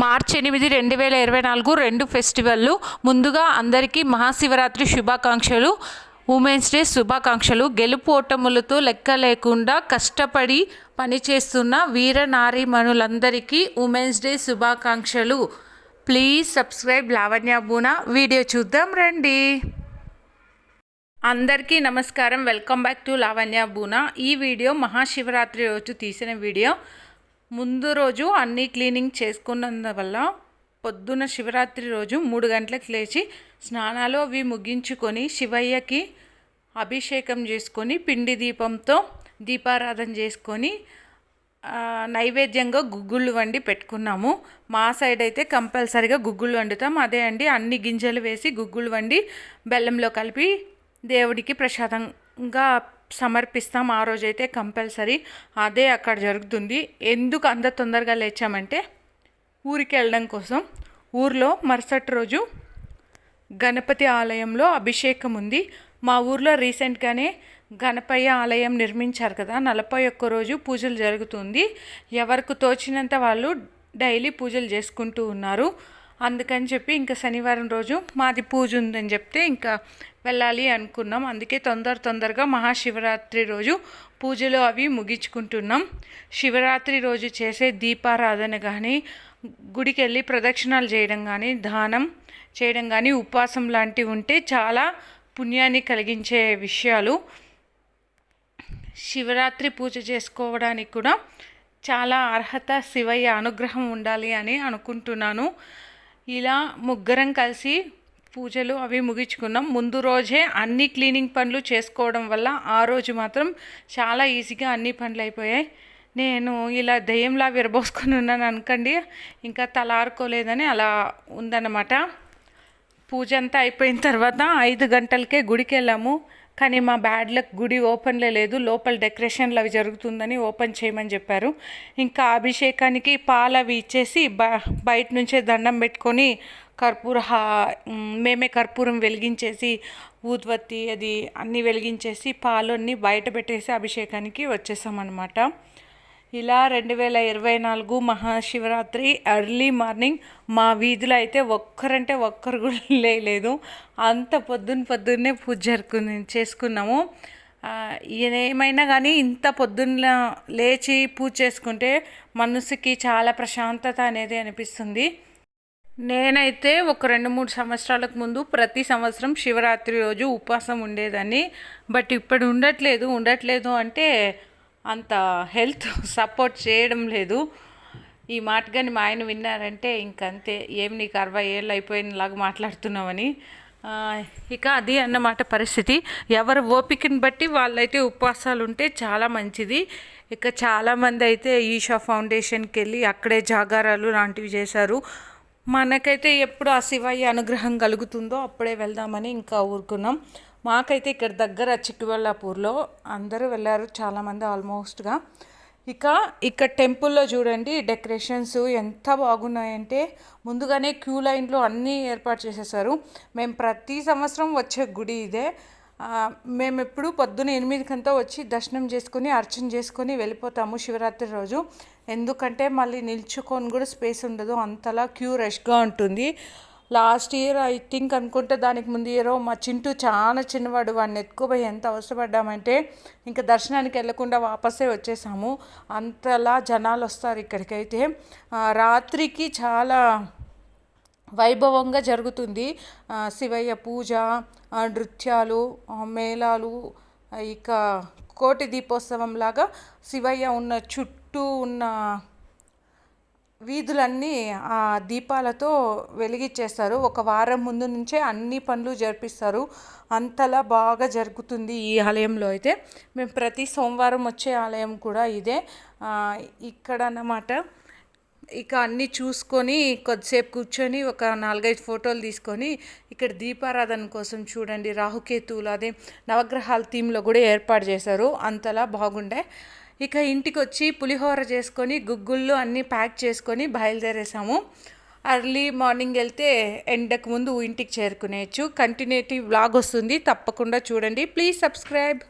మార్చి ఎనిమిది రెండు వేల ఇరవై నాలుగు రెండు ఫెస్టివల్లు. ముందుగా అందరికీ మహాశివరాత్రి శుభాకాంక్షలు. ఉమెన్స్ డే శుభాకాంక్షలు. గెలుపు ఓటములతో లెక్క లేకుండా కష్టపడి పనిచేస్తున్న వీర నారీమణులందరికీ ఉమెన్స్ డే శుభాకాంక్షలు. Please subscribe Lavanya Boona video చూద్దాం రండి. అందరికీ నమస్కారం. Welcome back to Lavanya Boona. ఈ వీడియో మహాశివరాత్రి రోజు తీసిన వీడియో. ముందు రోజు అన్నీ క్లీనింగ్ చేసుకున్నందువల్ల పొద్దున శివరాత్రి రోజు మూడు గంటలకు లేచి స్నానాలు అవి ముగించుకొని శివయ్యకి అభిషేకం చేసుకొని పిండి దీపంతో దీపారాధన చేసుకొని నైవేద్యంగా గుగ్గుళ్ళు వండి పెట్టుకున్నాము. మా సైడ్ అయితే కంపల్సరిగా గుగ్గుళ్ళు వండుతాం. అదే అండి అన్ని గింజలు వేసి గుగ్గుళ్ళు వండి బెల్లంలో కలిపి దేవుడికి ప్రసాదంగా సమర్పిస్తాం ఆ రోజైతే కంపల్సరీ. అదే అక్కడ జరుగుతుంది. ఎందుకు అంత తొందరగా లేచామంటే ఊరికి వెళ్ళడం కోసం. ఊర్లో మరుసటి రోజు గణపతి ఆలయంలో అభిషేకం ఉంది. మా ఊర్లో రీసెంట్గానే గణపయ్య ఆలయం నిర్మించారు కదా. నలభై ఒక్క రోజు పూజలు జరుగుతుంది. ఎవరికి తోచినంత వాళ్ళు డైలీ పూజలు చేసుకుంటూ ఉన్నారు. అందుకని చెప్పి ఇంకా శనివారం రోజు మాది పూజ ఉందని చెప్తే ఇంకా వెళ్ళాలి అనుకున్నాం. అందుకే తొందర తొందరగా మహాశివరాత్రి రోజు పూజలు అవి ముగించుకుంటున్నాం. శివరాత్రి రోజు చేసే దీపారాధన కానీ గుడికి వెళ్ళి ప్రదక్షిణాలు చేయడం కానీ దానం చేయడం కానీ ఉపవాసం లాంటివి ఉంటే చాలా పుణ్యాన్ని కలిగించే విషయాలు. శివరాత్రి పూజ చేసుకోవడానికి కూడా చాలా అర్హత శివయ్య అనుగ్రహం ఉండాలి అని అనుకుంటున్నాను. ఇలా ముగ్గురం కలిసి పూజలు అవి ముగించుకున్నాం. ముందు రోజే అన్ని క్లీనింగ్ పనులు చేసుకోవడం వల్ల ఆ రోజు మాత్రం చాలా ఈజీగా అన్ని పనులు అయిపోయాయి. నేను ఇలా దయ్యంలా విరబోసుకొని ఉన్నాను అనుకోండి ఇంకా తలారుకోలేదని అలా ఉందన్నమాట. పూజ అంతా అయిపోయిన తర్వాత ఐదు గంటలకే గుడికి వెళ్ళాము కానీ మా బ్యాడ్ లక్ గుడి ఓపెన్లో లేదు. లోపల డెకరేషన్లు అవి జరుగుతుందని ఓపెన్ చేయమని చెప్పారు. ఇంకా అభిషేకానికి పాలు అవి ఇచ్చేసి బ బయట నుంచే దండం పెట్టుకొని కర్పూర మేమే కర్పూరం వెలిగించేసి ఊద్వత్తి అది అన్నీ వెలిగించేసి పాలు అన్నీ బయట పెట్టేసి అభిషేకానికి వచ్చేసామన్నమాట. ఇలా రెండు వేల ఇరవై నాలుగు మహాశివరాత్రి ఎర్లీ మార్నింగ్ మా వీధిలో అయితే ఒక్కరంటే ఒక్కరు కూడా లేలేదు అంత పొద్దున్న పొద్దున్నే పూజ జరుపుకుని చేసుకున్నాము. ఏమైనా కానీ ఇంత పొద్దున్న లేచి పూజ చేసుకుంటే మనసుకి చాలా ప్రశాంతత అనేది అనిపిస్తుంది. నేనైతే ఒక రెండు మూడు సంవత్సరాలకు ముందు ప్రతి సంవత్సరం శివరాత్రి రోజు ఉపవాసం ఉండేదాన్ని. బట్ ఇప్పుడు ఉండట్లేదు. ఉండట్లేదు అంటే అంత హెల్త్ సపోర్ట్ చేయడం లేదు. ఈ మాట కానీ మా ఆయన విన్నారంటే ఇంకంతే. ఏం నీకు అరవై ఏళ్ళు అయిపోయినలాగా మాట్లాడుతున్నామని ఇక అది అన్నమాట పరిస్థితి. ఎవరి ఓపికని బట్టి వాళ్ళైతే ఉపవాసాలు ఉంటే చాలా మంచిది. ఇక చాలామంది అయితే ఈషా ఫౌండేషన్కి వెళ్ళి అక్కడే జాగారాలు లాంటివి చేశారు. మనకైతే ఎప్పుడు ఆ శివయ్య అనుగ్రహం కలుగుతుందో అప్పుడే వెళ్దామని ఇంకా ఊరుకున్నాం. మాకైతే ఇక్కడ దగ్గర చిక్కువెళ్ళాపూర్లో అందరూ వెళ్ళారు చాలామంది ఆల్మోస్ట్గా. ఇక ఇక్కడ టెంపుల్లో చూడండి డెకరేషన్స్ ఎంత బాగున్నాయంటే ముందుగానే క్యూ లైన్లో అన్నీ ఏర్పాటు చేసేసారు. మేము ప్రతి సంవత్సరం వచ్చే గుడి ఇదే. మేము ఎప్పుడు పొద్దున ఎనిమిదికంతా వచ్చి దర్శనం చేసుకొని అర్చన చేసుకొని వెళ్ళిపోతాము శివరాత్రి రోజు. ఎందుకంటే మళ్ళీ నిల్చుకొని కూడా స్పేస్ ఉండదు అంతలా క్యూ రష్గా ఉంటుంది. లాస్ట్ ఇయర్ ఐ థింక్ అనుకుంటే దానికి ముందు ఇయరో మా చింటూ చాలా చిన్నవాడు వాడిని ఎత్తుకుపోయి ఎంత అవసరపడ్డామంటే ఇంకా దర్శనానికి వెళ్ళకుండా వాపసే వచ్చేసాము. అంతలా జనాలు వస్తారు ఇక్కడికైతే. రాత్రికి చాలా వైభవంగా జరుగుతుంది. శివయ్య పూజ నృత్యాలు మేళాలు ఇక కోటి దీపోత్సవం లాగా శివయ్య ఉన్న చుట్టూ ఉన్న వీధులన్నీ ఆ దీపాలతో వెలిగించేస్తారు ఒక వారం ముందు నుంచే అన్ని పనులు జరిపిస్తారు. అంతలా బాగా జరుగుతుంది ఈ ఆలయంలో అయితే. మేము ప్రతి సోమవారం వచ్చే ఆలయం కూడా ఇదే. ఇక్కడ అన్నమాట ఇక అన్నీ చూసుకొని కొద్దిసేపు కూర్చొని ఒక నాలుగైదు ఫోటోలు తీసుకొని ఇక్కడ దీపారాధన కోసం చూడండి. రాహుకేతువులు అదే నవగ్రహాల థీమ్లో కూడా ఏర్పాటు చేశారు. అంతలా బాగుండే. ఇక ఇంటికి వచ్చి పులిహోర చేసుకొని గుగ్గుళ్ళు అన్నీ ప్యాక్ చేసుకొని బయలుదేరేసాము. అర్లీ మార్నింగ్ వెళ్తే ఎండకు ముందు ఇంటికి చేరుకునేయచ్చు కంటిన్యూటీ వ్లాగ్ వస్తుంది. తప్పకుండా చూడండి. Please subscribe.